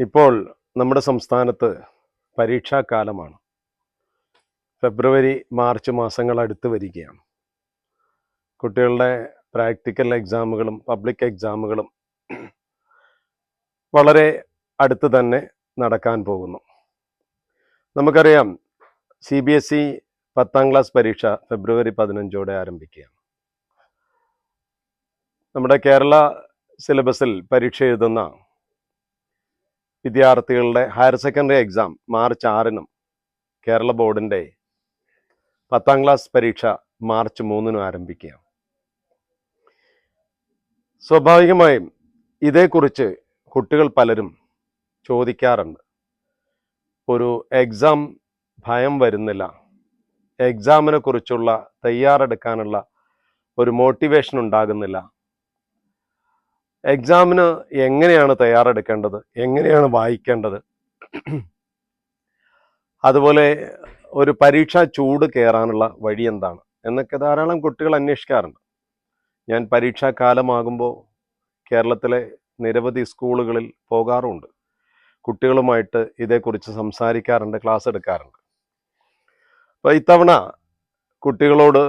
ഇപ്പോൾ നമ്മുടെ സംസ്ഥാനത്ത് പരീക്ഷാകാലമാണ്. ഫെബ്രുവരി മാർച്ച് മാസങ്ങൾ അടുത്ത് വരികയാണ്. കുട്ടികളുടെ പ്രാക്ടിക്കൽ എക്സാമുകളും പബ്ലിക് എക്സാമുകളും വളരെ അടുത്ത് തന്നെ നടക്കാൻ പോകുന്നു. നമുക്കറിയാം സി ബി എസ് ഇ പത്താം ക്ലാസ് പരീക്ഷ ഫെബ്രുവരി പതിനഞ്ചോടെ ആരംഭിക്കുകയാണ്. നമ്മുടെ കേരള സിലബസിൽ പരീക്ഷ എഴുതുന്ന വിദ്യാർത്ഥികളുടെ ഹയർ സെക്കൻഡറി എക്സാം മാർച്ച് ആറിനും കേരള ബോർഡിന്റെ പത്താം ക്ലാസ് പരീക്ഷ മാർച്ച് മൂന്നിനും ആരംഭിക്കുക സ്വാഭാവികമായും ഇതേക്കുറിച്ച് കുട്ടികൾ പലരും ചോദിക്കാറുണ്ട്. ഒരു എക്സാം ഭയം വരുന്നില്ല. എക്സാമിനെ കുറിച്ചുള്ള തയ്യാറെടുക്കാനുള്ള ഒരു മോട്ടിവേഷൻ ഉണ്ടാകുന്നില്ല. എക്സാമിന് എങ്ങനെയാണ് തയ്യാറെടുക്കേണ്ടത്? എങ്ങനെയാണ് വായിക്കേണ്ടത്? അതുപോലെ ഒരു പരീക്ഷാ ചൂട് കയറാനുള്ള വഴി എന്താണ്? എന്നൊക്കെ ധാരാളം കുട്ടികൾ അന്വേഷിക്കാറുണ്ട്. ഞാൻ പരീക്ഷാ കാലമാകുമ്പോൾ കേരളത്തിലെ നിരവധി സ്കൂളുകളിൽ പോകാറുമുണ്ട് കുട്ടികളുമായിട്ട് ഇതേക്കുറിച്ച് സംസാരിക്കാറുണ്ട് ക്ലാസ് എടുക്കാറുണ്ട്. അപ്പോൾ ഇത്തവണ കുട്ടികളോട്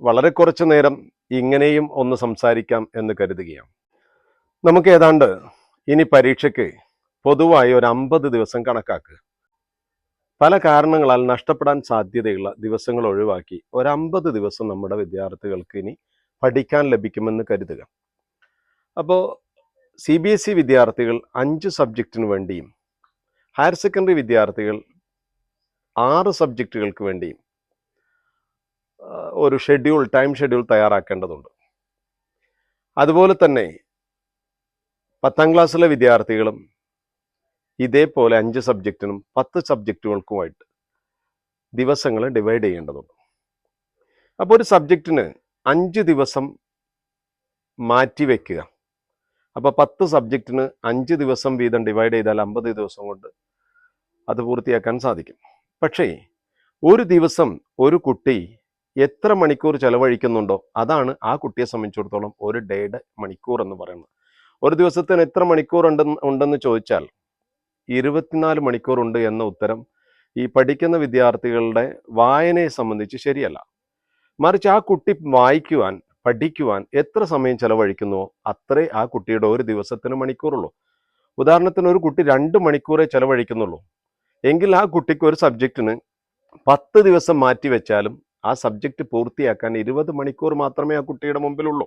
വളരെ കുറച്ച് നേരം ഇങ്ങനെയും ഒന്ന് സംസാരിക്കാം എന്ന് കരുതുകയാണ്. നമുക്ക് ഏതാണ്ട് ഇനി പരീക്ഷയ്ക്ക് പൊതുവായി ഒരു അമ്പത് ദിവസം കണക്കാക്കുക. പല കാരണങ്ങളാൽ നഷ്ടപ്പെടാൻ സാധ്യതയുള്ള ദിവസങ്ങൾ ഒഴിവാക്കി ഒരു അമ്പത് ദിവസം നമ്മുടെ വിദ്യാർത്ഥികൾക്ക് ഇനി പഠിക്കാൻ ലഭിക്കുമെന്ന് കരുതുക. അപ്പോൾ സി ബി എസ് ഇ വിദ്യാർത്ഥികൾ അഞ്ച് സബ്ജക്റ്റിന് വേണ്ടിയും ഹയർ സെക്കൻഡറി വിദ്യാർത്ഥികൾ ആറ് സബ്ജക്റ്റുകൾക്ക് വേണ്ടിയും ഒരു ഷെഡ്യൂൾ ടൈം ഷെഡ്യൂൾ തയ്യാറാക്കേണ്ടതുണ്ട്. അതുപോലെ തന്നെ പത്താം ക്ലാസ്സിലെ വിദ്യാർത്ഥികളും ഇതേപോലെ അഞ്ച് സബ്ജക്റ്റിനും പത്ത് സബ്ജക്റ്റുകൾക്കുമായിട്ട് ദിവസങ്ങൾ ഡിവൈഡ് ചെയ്യേണ്ടതുണ്ട്. അപ്പോൾ ഒരു സബ്ജക്റ്റിന് അഞ്ച് ദിവസം മാറ്റി വയ്ക്കുക അപ്പോൾ പത്ത് സബ്ജക്റ്റിന് അഞ്ച് ദിവസം വീതം ഡിവൈഡ് ചെയ്താൽ അമ്പത് ദിവസം കൊണ്ട് അത് പൂർത്തിയാക്കാൻ സാധിക്കും. പക്ഷേ ഒരു ദിവസം ഒരു കുട്ടി എത്ര മണിക്കൂർ ചെലവഴിക്കുന്നുണ്ടോ അതാണ് ആ കുട്ടിയെ സംബന്ധിച്ചിടത്തോളം ഒരു ഡേയുടെ മണിക്കൂർ എന്ന് പറയുന്നത്. ഒരു ദിവസത്തിന് എത്ര മണിക്കൂർ ഉണ്ടെന്ന് ഉണ്ടെന്ന് ചോദിച്ചാൽ ഇരുപത്തിനാല് മണിക്കൂർ ഉണ്ട് എന്ന ഉത്തരം ഈ പഠിക്കുന്ന വിദ്യാർത്ഥികളുടെ വായനയെ സംബന്ധിച്ച് ശരിയല്ല. മറിച്ച് ആ കുട്ടി വായിക്കുവാൻ പഠിക്കുവാൻ എത്ര സമയം ചെലവഴിക്കുന്നുവോ അത്രേ ആ കുട്ടിയുടെ ഒരു ദിവസത്തിന് മണിക്കൂറുള്ളൂ. ഉദാഹരണത്തിന് ഒരു കുട്ടി രണ്ട് മണിക്കൂറേ ചെലവഴിക്കുന്നുള്ളൂ. എങ്കിൽ ആ കുട്ടിക്ക് ഒരു സബ്ജക്റ്റിന് പത്ത് ദിവസം മാറ്റി വെച്ചാലും ആ സബ്ജക്റ്റ് പൂർത്തിയാക്കാൻ ഇരുപത് മണിക്കൂർ മാത്രമേ ആ കുട്ടിയുടെ മുമ്പിലുള്ളൂ.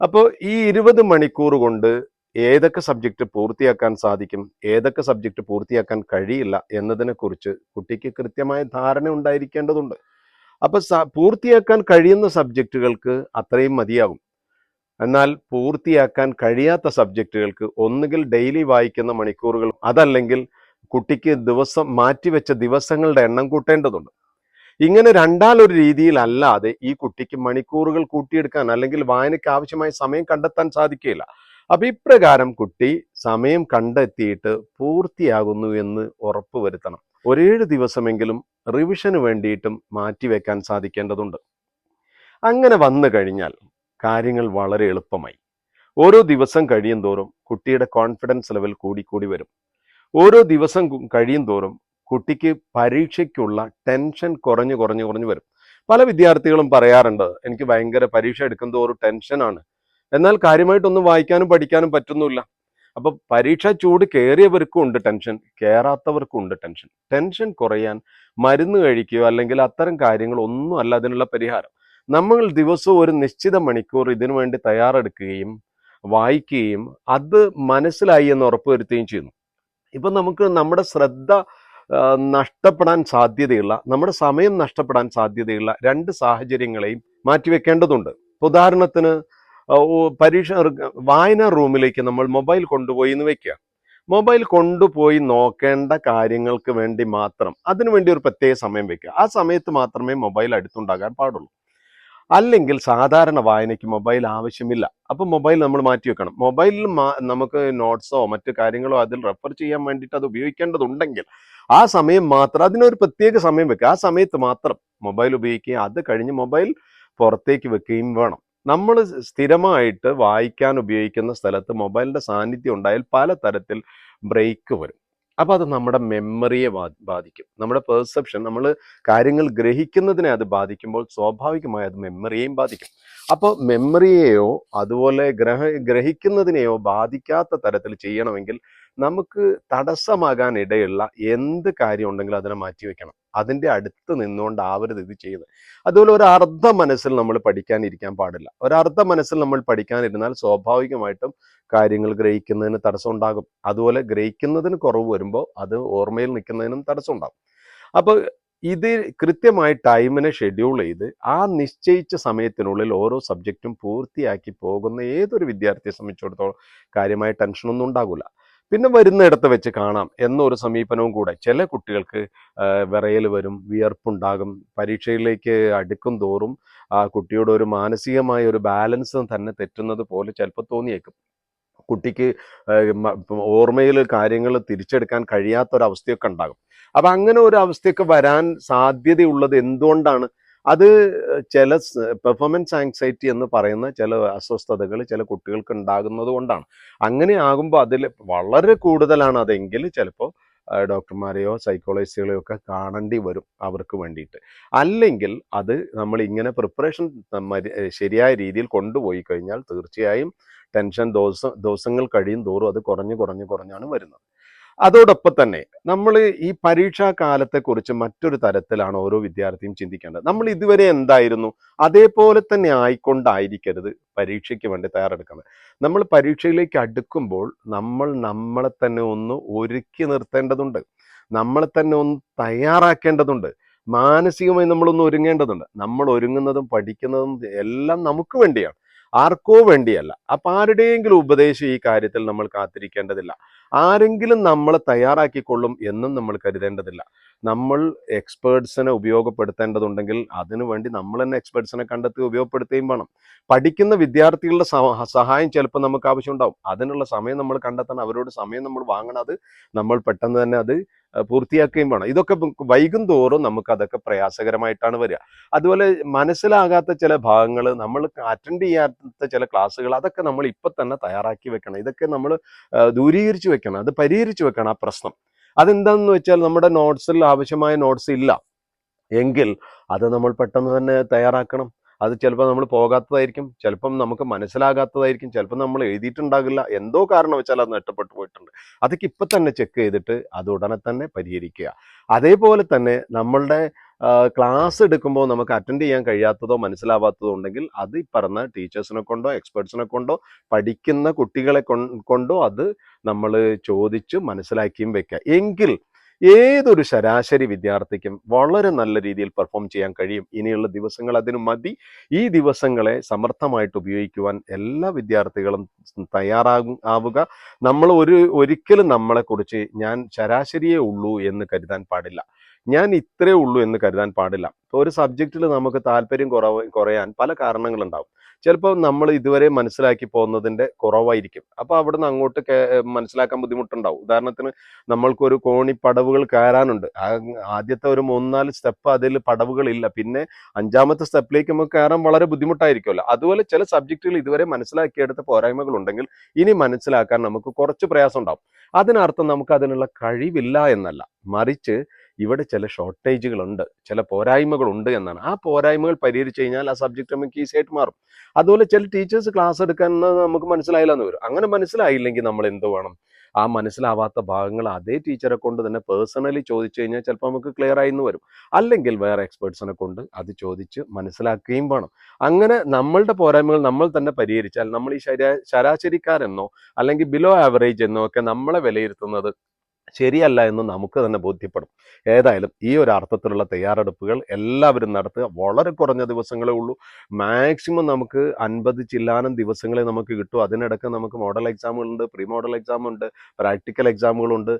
അപ്പോൾ ഈ ഇരുപത് മണിക്കൂർ കൊണ്ട് ഏതൊക്കെ സബ്ജക്റ്റ് പൂർത്തിയാക്കാൻ സാധിക്കും? ഏതൊക്കെ സബ്ജക്റ്റ് പൂർത്തിയാക്കാൻ കഴിയില്ല എന്നതിനെക്കുറിച്ച് കുട്ടിക്ക് കൃത്യമായ ധാരണ ഉണ്ടായിരിക്കേണ്ടതുണ്ട്. അപ്പോൾ പൂർത്തിയാക്കാൻ കഴിയുന്ന സബ്ജക്റ്റുകൾക്ക് അത്രയും മതിയാകും എന്നാൽ പൂർത്തിയാക്കാൻ കഴിയാത്ത സബ്ജക്റ്റുകൾക്ക് ഒന്നുകിൽ ഡെയിലി വായിക്കുന്ന മണിക്കൂറുകൾ അതല്ലെങ്കിൽ കുട്ടിക്ക് ദിവസം മാറ്റിവെച്ച ദിവസങ്ങളുടെ എണ്ണം കൂട്ടേണ്ടതുണ്ട്. ഇങ്ങനെ രണ്ടാലൊരു രീതിയിലല്ലാതെ ഈ കുട്ടിക്ക് മണിക്കൂറുകൾ കൂട്ടിയെടുക്കാൻ അല്ലെങ്കിൽ വായനയ്ക്ക് ആവശ്യമായ സമയം കണ്ടെത്താൻ സാധിക്കുകയില്ല. അപ്പൊ ഇപ്രകാരം കുട്ടി സമയം കണ്ടെത്തിയിട്ട് പൂർത്തിയാകുന്നു എന്ന് ഉറപ്പുവരുത്തണം ഒരേഴ് ദിവസമെങ്കിലും റിവിഷന് വേണ്ടിയിട്ടും മാറ്റിവെക്കാൻ സാധിക്കേണ്ടതുണ്ട്. അങ്ങനെ വന്നു കഴിഞ്ഞാൽ കാര്യങ്ങൾ വളരെ എളുപ്പമായി. ഓരോ ദിവസം കഴിയും തോറും കുട്ടിയുടെ കോൺഫിഡൻസ് ലെവൽ കൂടിക്കൂടി വരും. ഓരോ ദിവസം കഴിയും തോറും കുട്ടിക്ക് പരീക്ഷയ്ക്കുള്ള ടെൻഷൻ കുറഞ്ഞു കുറഞ്ഞു കുറഞ്ഞു വരും. പല വിദ്യാർത്ഥികളും പറയാറുണ്ട് എനിക്ക് ഭയങ്കര പരീക്ഷ എടുക്കും തോറും ടെൻഷനാണ് എന്നാൽ കാര്യമായിട്ടൊന്നും വായിക്കാനും പഠിക്കാനും പറ്റുന്നില്ല അപ്പൊ പരീക്ഷ ചൂട് കയറിയവർക്കും ഉണ്ട് ടെൻഷൻ കയറാത്തവർക്കും ഉണ്ട് ടെൻഷൻ ടെൻഷൻ കുറയാൻ മരുന്ന് കഴിക്കുകയോ അല്ലെങ്കിൽ അത്തരം കാര്യങ്ങൾ ഒന്നും അല്ല അതിനുള്ള പരിഹാരം. നമ്മൾ ദിവസവും ഒരു നിശ്ചിത മണിക്കൂർ ഇതിനു വേണ്ടി തയ്യാറെടുക്കുകയും വായിക്കുകയും അത് മനസ്സിലായി എന്ന് ഉറപ്പുവരുത്തുകയും ചെയ്യുന്നു. ഇപ്പൊ നമുക്ക് നമ്മുടെ ശ്രദ്ധ നഷ്ടപ്പെടാൻ സാധ്യതയുള്ള നമ്മുടെ സമയം നഷ്ടപ്പെടാൻ സാധ്യതയുള്ള രണ്ട് സാഹചര്യങ്ങളെയും മാറ്റിവെക്കേണ്ടതുണ്ട്. ഉദാഹരണത്തിന് പരീക്ഷ വായനാ റൂമിലേക്ക് നമ്മൾ മൊബൈൽ കൊണ്ടുപോയി എന്ന് വെക്കുക മൊബൈൽ കൊണ്ടുപോയി നോക്കേണ്ട കാര്യങ്ങൾക്ക് വേണ്ടി മാത്രം അതിനു വേണ്ടി ഒരു പ്രത്യേക സമയം വെക്കുക ആ സമയത്ത് മാത്രമേ മൊബൈൽ അടുത്തുണ്ടാകാൻ പാടുള്ളൂ. അല്ലെങ്കിൽ സാധാരണ വായനയ്ക്ക് മൊബൈൽ ആവശ്യമില്ല. അപ്പോൾ മൊബൈൽ നമ്മൾ മാറ്റി വെക്കണം. മൊബൈലിൽ നമുക്ക് നോട്ട്സോ മറ്റു കാര്യങ്ങളോ അതിൽ റെഫർ ചെയ്യാൻ വേണ്ടിയിട്ട് അത് ഉപയോഗിക്കേണ്ടതുണ്ടെങ്കിൽ ആ സമയം മാത്രം അതിനൊരു പ്രത്യേക സമയം വെക്കുക. ആ സമയത്ത് മാത്രം മൊബൈൽ ഉപയോഗിക്കുക. അത് കഴിഞ്ഞ് മൊബൈൽ പുറത്തേക്ക് വെക്കുകയും വേണം. നമ്മൾ സ്ഥിരമായിട്ട് വായിക്കാൻ ഉപയോഗിക്കുന്ന സ്ഥലത്ത് മൊബൈലിന്റെ സാന്നിധ്യം ഉണ്ടായാൽ പലതരത്തിൽ ബ്രേക്ക് വരും. അപ്പോൾ അത് നമ്മുടെ മെമ്മറിയെ ബാധിക്കും. നമ്മുടെ പെർസെപ്ഷൻ നമ്മൾ കാര്യങ്ങൾ ഗ്രഹിക്കുന്നതിനെ അത് ബാധിക്കുമ്പോൾ സ്വാഭാവികമായി അത് മെമ്മറിയെയും ബാധിക്കും. അപ്പോൾ മെമ്മറിയെയോ അതുപോലെ ഗ്രഹ ഗ്രഹിക്കുന്നതിനെയോ ബാധിക്കാത്ത തരത്തിൽ ചെയ്യണമെങ്കിൽ നമുക്ക് തടസ്സമാകാൻ ഇടയുള്ള എന്ത് കാര്യം ഉണ്ടെങ്കിലും അതിനെ മാറ്റിവെക്കണം അതിന്റെ അടുത്ത് നിന്നുകൊണ്ടാവരുത് ഇത് ചെയ്ത് അതുപോലെ ഒരു അർദ്ധ മനസ്സിൽ നമ്മൾ പഠിക്കാനിരിക്കാൻ പാടില്ല. ഒരു അർദ്ധ മനസ്സിൽ നമ്മൾ പഠിക്കാനിരുന്നാൽ സ്വാഭാവികമായിട്ടും കാര്യങ്ങൾ ഗ്രഹിക്കുന്നതിന് തടസ്സം ഉണ്ടാകും. അതുപോലെ ഗ്രഹിക്കുന്നതിന് കുറവ് വരുമ്പോൾ അത് ഓർമ്മയിൽ നിൽക്കുന്നതിനും തടസ്സം ഉണ്ടാകും. അപ്പോൾ ഇത് കൃത്യമായി ടൈമിനെ ഷെഡ്യൂൾ ചെയ്ത് ആ നിശ്ചയിച്ച സമയത്തിനുള്ളിൽ ഓരോ സബ്ജക്റ്റും പൂർത്തിയാക്കി പോകുന്ന ഏതൊരു വിദ്യാർത്ഥിയെ സംബന്ധിച്ചിടത്തോളം കാര്യമായ ടെൻഷനൊന്നും ഉണ്ടാകില്ല പിന്നെ വരുന്നിടത്ത് വെച്ച് കാണാം. എന്നൊരു സമീപനവും കൂടെ. ചില കുട്ടികൾക്ക് വിറയൽ വരും വിയർപ്പുണ്ടാകും പരീക്ഷയിലേക്ക് അടുക്കും തോറും ആ കുട്ടിയുടെ ഒരു മാനസികമായ ഒരു ബാലൻസ് തന്നെ തെറ്റുന്നത് പോലെ ചിലപ്പോൾ തോന്നിയേക്കും. കുട്ടിക്ക് ഓർമ്മയിൽ കാര്യങ്ങൾ തിരിച്ചെടുക്കാൻ കഴിയാത്തൊരവസ്ഥയൊക്കെ ഉണ്ടാകും. അപ്പം അങ്ങനെ ഒരു അവസ്ഥയൊക്കെ വരാൻ സാധ്യതയുള്ളത് എന്തുകൊണ്ടാണ്? അത് ചില പെർഫോമൻസ് ആങ്സൈറ്റി എന്ന് പറയുന്ന ചില അസ്വസ്ഥതകൾ ചില കുട്ടികൾക്ക് ഉണ്ടാകുന്നത് കൊണ്ടാണ്. അങ്ങനെ ആകുമ്പോൾ അതിൽ വളരെ കൂടുതലാണ് അതെങ്കിൽ ചിലപ്പോൾ ഡോക്ടർമാരെയോ സൈക്കോളജിസ്റ്റുകളെയോ ഒക്കെ കാണേണ്ടി വരും അവർക്ക് വേണ്ടിയിട്ട്. അല്ലെങ്കിൽ അത് നമ്മൾ ഇങ്ങനെ പ്രിപ്പറേഷൻ ശരിയായ രീതിയിൽ കൊണ്ടുപോയി കഴിഞ്ഞാൽ തീർച്ചയായും ടെൻഷൻ ദിവസം ദിവസങ്ങൾ കഴിയും തോറും അത് കുറഞ്ഞ് കുറഞ്ഞ് കുറഞ്ഞാണ് വരുന്നത്. അതോടൊപ്പം തന്നെ നമ്മൾ ഈ പരീക്ഷാ കാലത്തെക്കുറിച്ച് മറ്റൊരു തരത്തിലാണ് ഓരോ വിദ്യാർത്ഥിയും ചിന്തിക്കേണ്ടത്. നമ്മൾ ഇതുവരെ എന്തായിരുന്നു? അതേപോലെ തന്നെ ആയിക്കൊണ്ടായിരിക്കരുത് പരീക്ഷയ്ക്ക് വേണ്ടി തയ്യാറെടുക്കുന്നത്. നമ്മൾ പരീക്ഷയിലേക്ക് അടുക്കുമ്പോൾ നമ്മൾ നമ്മളെ തന്നെ ഒന്ന് ഒരുക്കി നിർത്തേണ്ടതുണ്ട്. നമ്മളെ തന്നെ ഒന്ന് തയ്യാറാക്കേണ്ടതുണ്ട്. മാനസികമായി നമ്മളൊന്ന് ഒരുങ്ങേണ്ടതുണ്ട്. നമ്മൾ ഒരുങ്ങുന്നതും പഠിക്കുന്നതും എല്ലാം നമുക്ക് വേണ്ടിയാണ്. ആർക്കോ വേണ്ടിയല്ല. അപ്പൊ ആരുടെയെങ്കിലും ഉപദേശം ഈ കാര്യത്തിൽ നമ്മൾ കാത്തിരിക്കേണ്ടതില്ല. ആരെങ്കിലും നമ്മളെ തയ്യാറാക്കിക്കൊള്ളും എന്നും നമ്മൾ കരുതേണ്ടതില്ല. നമ്മൾ എക്സ്പേർട്സിനെ ഉപയോഗപ്പെടുത്തേണ്ടതുണ്ടെങ്കിൽ അതിനുവേണ്ടി നമ്മൾ തന്നെ എക്സ്പേർട്സിനെ കണ്ടെത്തി ഉപയോഗപ്പെടുത്തുകയും വേണം. പഠിക്കുന്ന വിദ്യാർത്ഥികളുടെ സഹായം ചിലപ്പോൾ നമുക്ക് ആവശ്യമുണ്ടാവും. അതിനുള്ള സമയം നമ്മൾ കണ്ടെത്തണം. അവരോട് സമയം നമ്മൾ വാങ്ങണം. അത് നമ്മൾ പെട്ടെന്ന് തന്നെ അത് പൂർത്തിയാക്കുകയും വേണം. ഇതൊക്കെ വൈകും തോറും നമുക്ക് അതൊക്കെ പ്രയാസകരമായിട്ടാണ് വരിക. അതുപോലെ മനസ്സിലാകാത്ത ചില ഭാഗങ്ങൾ നമ്മൾ അറ്റൻഡ് ചെയ്യാത്ത ചില ക്ലാസ്സുകൾ അതൊക്കെ നമ്മൾ ഇപ്പം തന്നെ തയ്യാറാക്കി വെക്കണം. ഇതൊക്കെ നമ്മൾ ദൂരീകരിച്ച് വെക്കണം. അത് പരിഹരിച്ച് വെക്കണം ആ പ്രശ്നം. അതെന്താണെന്ന് വെച്ചാൽ നമ്മുടെ നോട്ട്സിൽ ആവശ്യമായ നോട്ട്സ് ഇല്ല. എങ്കിൽ അത് നമ്മൾ പെട്ടെന്ന് തന്നെ തയ്യാറാക്കണം. അത് ചിലപ്പോൾ നമ്മൾ പോകാത്തതായിരിക്കും ചിലപ്പം നമുക്ക് മനസ്സിലാകാത്തതായിരിക്കും ചിലപ്പോൾ നമ്മൾ എഴുതിയിട്ടുണ്ടാകില്ല. എന്തോ കാരണം വെച്ചാൽ അത് നഷ്ടപ്പെട്ടു പോയിട്ടുണ്ട്. അതൊക്കെ ഇപ്പം തന്നെ ചെക്ക് ചെയ്തിട്ട് അത് ഉടനെ തന്നെ പരിഹരിക്കുക. അതേപോലെ തന്നെ നമ്മളുടെ ക്ലാസ് എടുക്കുമ്പോൾ നമുക്ക് അറ്റൻഡ് ചെയ്യാൻ കഴിയാത്തതോ മനസ്സിലാവാത്തതോ ഉണ്ടെങ്കിൽ അത് ഈ പറഞ്ഞ ടീച്ചേഴ്സിനെ കൊണ്ടോ എക്സ്പേർട്സിനെ കൊണ്ടോ പഠിക്കുന്ന കുട്ടികളെ കൊണ്ടോ അത് നമ്മൾ ചോദിച്ച് മനസ്സിലാക്കിയും വെക്കുക. എങ്കിൽ ഏതൊരു ശരാശരി വിദ്യാർത്ഥിക്കും വളരെ നല്ല രീതിയിൽ പെർഫോം ചെയ്യാൻ കഴിയും. ഇനിയുള്ള ദിവസങ്ങൾ അതിനു മതി. ഈ ദിവസങ്ങളെ സമർത്ഥമായിട്ട് ഉപയോഗിക്കുവാൻ എല്ലാ വിദ്യാർത്ഥികളും തയ്യാറാകും ആവുക. നമ്മൾ ഒരു ഒരിക്കലും നമ്മളെക്കുറിച്ച് ഞാൻ ശരാശരിയേ ഉള്ളൂ എന്ന് കരുതാൻ പാടില്ല. ഞാൻ ഇത്രേ ഉള്ളൂ എന്ന് കരുതാൻ പാടില്ല. ഒരു സബ്ജക്റ്റിൽ നമുക്ക് താല്പര്യം കുറവ് കുറയാൻ പല കാരണങ്ങളുണ്ടാവും. ചിലപ്പോൾ നമ്മൾ ഇതുവരെ മനസ്സിലാക്കി പോകുന്നതിന്റെ കുറവായിരിക്കും. അപ്പോൾ അവിടുന്ന് അങ്ങോട്ട് മനസ്സിലാക്കാൻ ബുദ്ധിമുട്ടുണ്ടാവും. ഉദാഹരണത്തിന് നമ്മൾക്കൊരു കോണി പടവുകൾ കയറാനുണ്ട്. ആദ്യത്തെ ഒരു മൂന്നാൽ സ്റ്റെപ്പ് അതിൽ പടവുകളില്ല. പിന്നെ അഞ്ചാമത്തെ സ്റ്റെപ്പിലേക്ക് നമുക്ക് കയറാൻ വളരെ ബുദ്ധിമുട്ടായിരിക്കുമല്ലോ. അതുപോലെ ചില സബ്ജക്റ്റുകൾ ഇതുവരെ മനസ്സിലാക്കിയെടുത്ത പോരായ്മകൾ ഉണ്ടെങ്കിൽ ഇനി മനസ്സിലാക്കാൻ നമുക്ക് കുറച്ച് പ്രയാസം ഉണ്ടാവും അതിനർത്ഥം നമുക്ക് അതിനുള്ള കഴിവില്ല എന്നല്ല. മറിച്ച് ഇവിടെ ചില ഷോർട്ടേജുകളുണ്ട് ചില പോരായ്മകളുണ്ട് എന്നാണ്. ആ പോരായ്മകൾ പരിഹരിച്ചു കഴിഞ്ഞാൽ ആ സബ്ജക്റ്റ് നമുക്ക് ഈസി ആയിട്ട് മാറും. അതുപോലെ ചില ടീച്ചേഴ്സ് ക്ലാസ് എടുക്കാൻ നമുക്ക് മനസ്സിലായില്ല എന്ന് വരും. അങ്ങനെ മനസ്സിലായില്ലെങ്കിൽ നമ്മൾ എന്ത് വേണം? ആ മനസ്സിലാവാത്ത ഭാഗങ്ങൾ അതേ ടീച്ചറെ കൊണ്ട് തന്നെ പേഴ്സണലി ചോദിച്ചു കഴിഞ്ഞാൽ ചിലപ്പോൾ നമുക്ക് ക്ലിയർ ആയി എന്ന് വരും. അല്ലെങ്കിൽ വേറെ എക്സ്പേർട്സിനെ കൊണ്ട് അത് ചോദിച്ച് മനസ്സിലാക്കുകയും വേണം. അങ്ങനെ നമ്മളുടെ പോരായ്മകൾ നമ്മൾ തന്നെ പരിഹരിച്ചാൽ നമ്മൾ ഈ ശരാ ശരാശരിക്കാരെന്നോ അല്ലെങ്കിൽ ബിലോ ആവറേജ് എന്നോ ഒക്കെ നമ്മളെ വിലയിരുത്തുന്നത് ശരിയല്ല എന്ന് നമുക്ക് തന്നെ ബോധ്യപ്പെടും. ഏതായാലും ഈ ഒരു അർത്ഥത്തിലുള്ള തയ്യാറെടുപ്പുകൾ എല്ലാവരും നടത്തുക. വളരെ കുറഞ്ഞ ദിവസങ്ങളേ ഉള്ളൂ. മാക്സിമം നമുക്ക് അൻപത് ചില്ലാനം ദിവസങ്ങളെ നമുക്ക് കിട്ടും. അതിനിടയ്ക്ക് നമുക്ക് മോഡൽ എക്സാമുകളുണ്ട് പ്രീ മോഡൽ എക്സാമുണ്ട് പ്രാക്ടിക്കൽ എക്സാമുകളുണ്ട്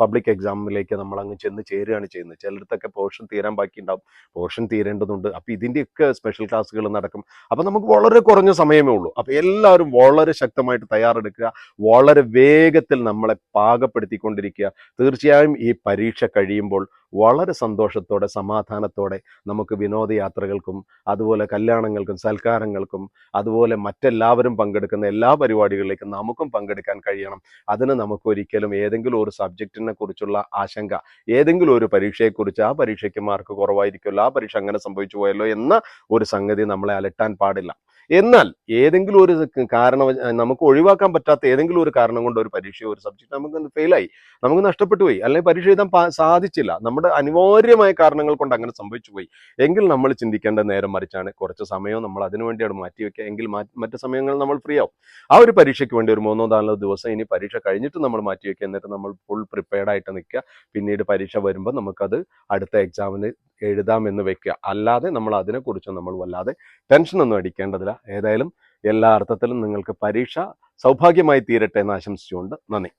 പബ്ലിക് എക്സാമിലേക്ക് നമ്മൾ അങ്ങ് ചെന്ന് ചേരുകയാണ് ചെയ്യുന്നത്. ചിലടത്തൊക്കെ പോർഷൻ തീരാൻ ബാക്കി ഉണ്ടാവും പോർഷൻ തീരേണ്ടതുണ്ട്. അപ്പോൾ ഇതിന്റെയൊക്കെ സ്പെഷ്യൽ ക്ലാസ്സുകൾ നടക്കും. അപ്പോൾ നമുക്ക് വളരെ കുറഞ്ഞ സമയമേ ഉള്ളൂ. അപ്പോൾ എല്ലാവരും വളരെ ശക്തമായിട്ട് തയ്യാറെടുക്കുക. വളരെ വേഗത്തിൽ നമ്മളെ പാകപ്പെടുത്തിക്കൊണ്ടിരിക്കുക. തീർച്ചയായും ഈ പരീക്ഷ കഴിയുമ്പോൾ വളരെ സന്തോഷത്തോടെ സമാധാനത്തോടെ നമുക്ക് വിനോദയാത്രകൾക്കും അതുപോലെ കല്യാണങ്ങൾക്കും സൽക്കാരങ്ങൾക്കും അതുപോലെ മറ്റെല്ലാവരും പങ്കെടുക്കുന്ന എല്ലാ പരിപാടികളിലേക്കും നമുക്കും പങ്കെടുക്കാൻ കഴിയണം. അതിന് നമുക്ക് ഒരിക്കലും ഏതെങ്കിലും ഒരു സബ്ജക്റ്റിനെ കുറിച്ചുള്ള ആശങ്ക ഏതെങ്കിലും ഒരു പരീക്ഷയെക്കുറിച്ച് ആ പരീക്ഷയ്ക്ക് മാർക്ക് കുറവായിരിക്കുമല്ലോ ആ പരീക്ഷ അങ്ങനെ സംഭവിച്ചു പോയല്ലോ എന്ന ഒരു സംഗതി നമ്മളെ അലട്ടാൻ പാടില്ല. എന്നാൽ ഏതെങ്കിലും ഒരു കാരണം നമുക്ക് ഒഴിവാക്കാൻ പറ്റാത്ത ഏതെങ്കിലും ഒരു കാരണം കൊണ്ട് ഒരു പരീക്ഷ ഒരു സബ്ജക്റ്റ് നമുക്ക് ഫെയിലായി നമുക്ക് നഷ്ടപ്പെട്ടു പോയി. അല്ലെങ്കിൽ പരീക്ഷ എഴുതാൻ സാധിച്ചില്ല. നമ്മുടെ അനിവാര്യമായ കാരണങ്ങൾ കൊണ്ട് അങ്ങനെ സംഭവിച്ചു പോയി. എങ്കിൽ നമ്മൾ ചിന്തിക്കേണ്ട നേരം മറിച്ചാണ്. കുറച്ച് സമയം നമ്മൾ അതിനു വേണ്ടിയാണ് മാറ്റി വെക്കുക. എങ്കിൽ മറ്റു സമയങ്ങൾ നമ്മൾ ഫ്രീ ആവും. ആ ഒരു പരീക്ഷയ്ക്ക് വേണ്ടി ഒരു മൂന്നോ നാലോ ദിവസം ഇനി പരീക്ഷ കഴിഞ്ഞിട്ട് നമ്മൾ മാറ്റി വെക്കുക. എന്നിട്ട് നമ്മൾ ഫുൾ പ്രിപ്പയർഡ് ആയിട്ട് നിൽക്കുക. പിന്നീട് പരീക്ഷ വരുമ്പോൾ നമുക്കത് അടുത്ത എക്സാമിന് എഴുതാമെന്ന് വെക്കുക. അല്ലാതെ നമ്മൾ അതിനെക്കുറിച്ച് നമ്മൾ വല്ലാതെ ടെൻഷനൊന്നും അടിക്കേണ്ടതില്ല. ഏതായാലും എല്ലാ അർത്ഥത്തിലും നിങ്ങൾക്ക് പരീക്ഷ സൗഭാഗ്യമായി തീരട്ടെ എന്ന് ആശംസിച്ചുകൊണ്ട് നന്ദി.